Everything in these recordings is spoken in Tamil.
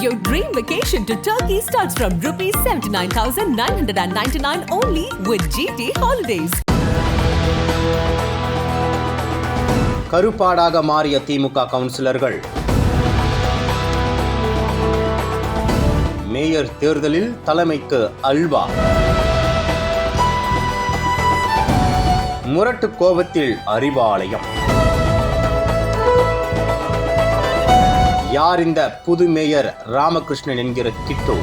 Your dream vacation to Turkey starts from rupees 79,999 only with GT Holidays. கருப்பாடாக மாறிய திமுக கவுன்சிலர்கள் மேயர் தேர்தலில் தலைமைக்கு அல்வா முரட்டு கோபத்தில் அறிவாலயம் யார் இந்த புது மேயர் ராமகிருஷ்ணன் என்கிற கிட்டு?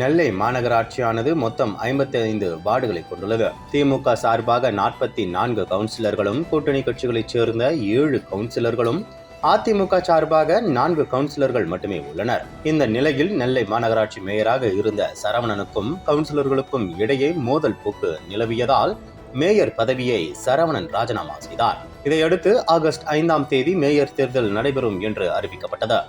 நெல்லை மாநகராட்சியானது மொத்தம் ஐம்பத்தி ஐந்து வார்டுகளை கொண்டுள்ளது. திமுக சார்பாக நாற்பத்தி நான்கு கவுன்சிலர்களும் கூட்டணி கட்சிகளைச் சேர்ந்த ஏழு கவுன்சிலர்களும் அதிமுக சார்பாக நான்கு கவுன்சிலர்கள் மட்டுமே உள்ளனர். இந்த நிலையில் நெல்லை மாநகராட்சி மேயராக இருந்த சரவணனுக்கும் கவுன்சிலர்களுக்கும் இடையே மோதல் போக்கு நிலவியதால் மேயர் பதவியை சரவணன் ராஜினாமா செய்தார். இதையடுத்து ஆகஸ்ட் ஐந்தாம் தேதி மேயர் தேர்தல் நடைபெறும் என்று அறிவிக்கப்பட்டது.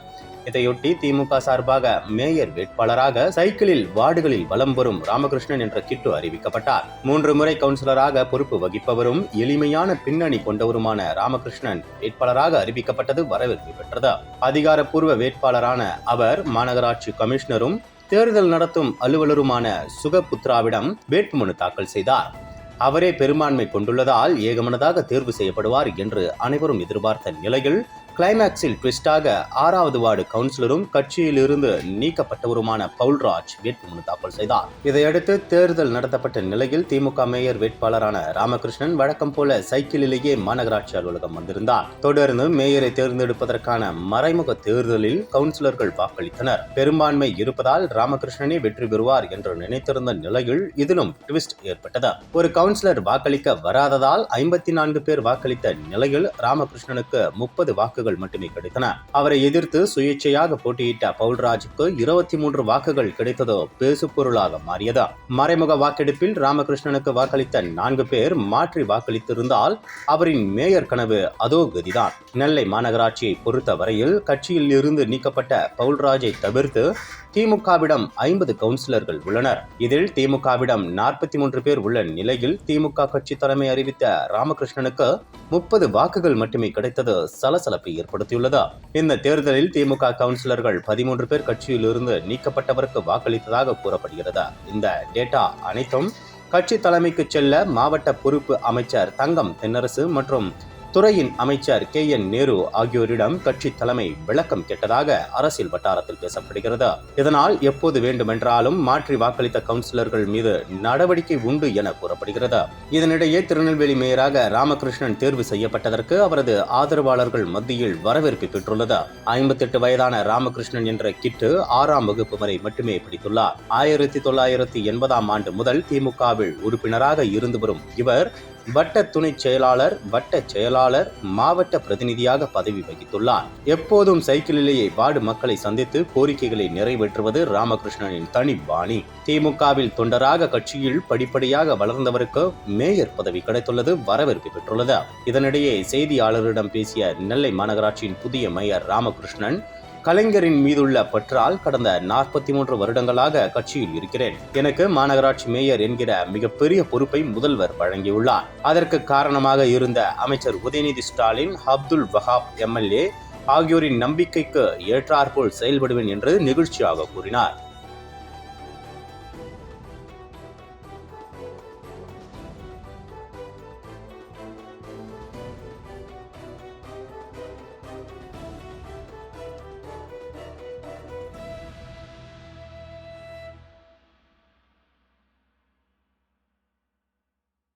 இதையொட்டி திமுக சார்பாக மேயர் வேட்பாளராக சைக்கிளில் வார்டுகளில் வலம் வரும் ராமகிருஷ்ணன் என்ற கிட்டு அறிவிக்கப்பட்டார். மூன்று முறை கவுன்சிலராக பொறுப்பு வகிப்பவரும் எளிமையான பின்னணி கொண்டவருமான ராமகிருஷ்ணன் வேட்பாளராக அறிவிக்கப்பட்டது வரவேற்பு பெற்றது. அதிகாரப்பூர்வ வேட்பாளரான அவர் மாநகராட்சி கமிஷனரும் தேர்தல் நடத்தும் அலுவலருமான சுகபுத்ராவிடம் வேட்புமனு தாக்கல் செய்தார். அவரே பெரும்பான்மை கொண்டுள்ளதால் ஏகமனதாக தேர்வு செய்யப்படுவார் என்று அனைவரும் எதிர்பார்த்த நிலையில் கிளைமேக்ஸில் ட்விஸ்டாக ஆறாவது வார்டு கவுன்சிலரும் கட்சியிலிருந்து நீக்கப்பட்டவருமான பவுல்ராஜ் வேட்புமனு தாக்கல் செய்தார். இதையடுத்து தேர்தல் நடத்தப்பட்ட நிலையில் திமுக மேயர் வேட்பாளரான ராமகிருஷ்ணன் வழக்கம் போல சைக்கிளிலேயே மாநகராட்சி அலுவலகம் வந்திருந்தார். தொடர்ந்து மேயரை தேர்ந்தெடுப்பதற்கான மறைமுக தேர்தலில் கவுன்சிலர்கள் வாக்களித்தனர். பெரும்பான்மை இருப்பதால் ராமகிருஷ்ணனே வெற்றி பெறுவார் என்று நினைத்திருந்த நிலையில் இதிலும் ட்விஸ்ட் ஏற்பட்டது. ஒரு கவுன்சிலர் வாக்களிக்க வராததால் ஐம்பத்தி நான்கு பேர் வாக்களித்த நிலையில் ராமகிருஷ்ணனுக்கு முப்பது வாக்கு வாக்குகள் மட்டுமே கிடைத்தன. அவரை எதிர்த்து சுயேட்சையாக போட்டியிட்ட பவுல்ராஜுக்கு இருபத்தி மூன்று வாக்குகள் கிடைத்ததோ பேசு பொருளாக மாறியது? மறைமுக வாக்கெடுப்பில் ராமகிருஷ்ணனுக்கு வாக்களித்த நான்கு பேர் மாற்றி வாக்களித்திருந்தால் அவரின் மேயர் கனவு அதோ கதிதான். நெல்லை மாநகராட்சியை பொறுத்த வரையில் கட்சியில் இருந்து நீக்கப்பட்ட பவுல்ராஜை தவிர்த்து திமுகவிடம் ஐம்பது கவுன்சிலர்கள் உள்ளனர். இதில் திமுகவிடம் நாற்பத்தி மூன்று பேர் உள்ள நிலையில் திமுக கட்சி தலைமை அறிவித்த ராமகிருஷ்ணனுக்கு முப்பது வாக்குகள் மட்டுமே கிடைத்தது சலசலப்பை ஏற்படுத்தியுள்ளது. இந்த தேர்தலில் திமுக கவுன்சிலர்கள் பதிமூன்று பேர் கட்சியிலிருந்து நீக்கப்பட்டவருக்கு வாக்களித்ததாக கூறப்படுகிறது. இந்த டேட்டா அனைத்தும் கட்சி தலைமைக்கு செல்ல மாவட்ட பொறுப்பு அமைச்சர் தங்கம் தென்னரசு மற்றும் துறையின் அமைச்சர் கே என் நேரு ஆகியோரிடம் கட்சி தலைமை விளக்கம் கேட்டதாக அரசியல் வட்டாரத்தில் பேசப்படுகிறது. இதனால் எப்போது வேண்டுமென்றாலும் மாற்றி வாக்களித்த கவுன்சிலர்கள் மீது நடவடிக்கை உண்டு என கூறப்படுகிறது. இதனிடையே திருநெல்வேலி மேயராக ராமகிருஷ்ணன் தேர்வு செய்யப்பட்டதற்கு அவரது ஆதரவாளர்கள் மத்தியில் வரவேற்பு பெற்றுள்ளது. ஐம்பத்தெட்டு வயதான ராமகிருஷ்ணன் என்ற கிட்டு ஆறாம் வகுப்பு வரை மட்டுமே பிடித்துள்ளார். ஆயிரத்தி தொள்ளாயிரத்தி எண்பதாம் ஆண்டு முதல் திமுகவில் உறுப்பினராக இருந்து வரும் இவர் வட்ட துணை செயலாளர் வட்ட செயலாளர் மாவட்ட பிரதிநிதியாக பதவி வகித்துள்ளார். எப்போதும் சைக்கிளிலேயே வார்டு மக்களை சந்தித்து கோரிக்கைகளை நிறைவேற்றுவது ராமகிருஷ்ணனின் தனி பாணி. திமுகவில் தொண்டராக கட்சியில் படிப்படியாக வளர்ந்தவருக்கு மேயர் பதவி கிடைத்துள்ளது வரவேற்பு பெற்றுள்ளது. இதனிடையே செய்தியாளரிடம் பேசிய நெல்லை மாநகராட்சியின் புதிய மேயர் ராமகிருஷ்ணன் கலைஞரின் மீதுள்ள பற்றால் கடந்த நாற்பத்தி மூன்று வருடங்களாக கட்சியில் இருக்கிறேன். எனக்கு மாநகராட்சி மேயர் என்கிற மிகப்பெரிய பொறுப்பை முதல்வர் வழங்கியுள்ளார். அதற்கு காரணமாக இருந்த அமைச்சர் உதயநிதி ஸ்டாலின் அப்துல் வஹாப் எம்எல்ஏ ஆகியோரின் நம்பிக்கைக்கு ஏற்றாற்போல் செயல்படுவேன் என்று நெகிழ்ச்சியாக கூறினார்.